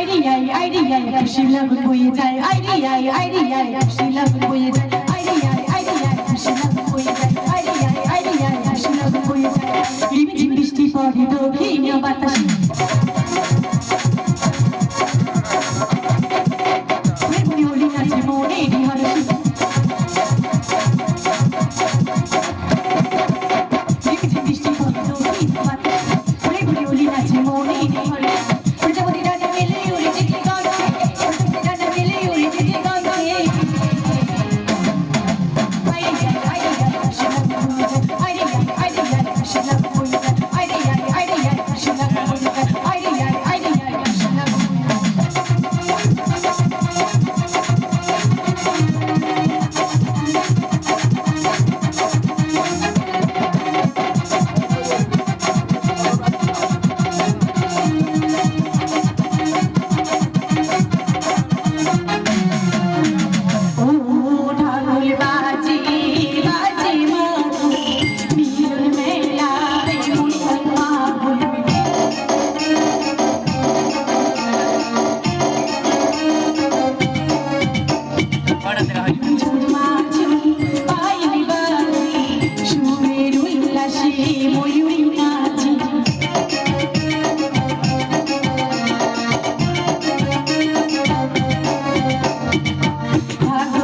আইডিয়াই আইডিয়াই খুশি লাগ বয়ে যায় আইডিয়াই আইডিয়াই খুশি লাগ বয়ে যায় আইডিয়াই আইডিয়াই খুশি লাগ বয়ে যায় আইডিয়াই আইডিয়াই খুশি লাগ বয়ে যায় দক্ষিণ বাতাসে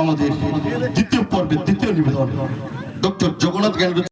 আমাদের দ্বিতীয় পর্বের দ্বিতীয় নিবেদন। ডক্টর জগন্নাথ জ্ঞান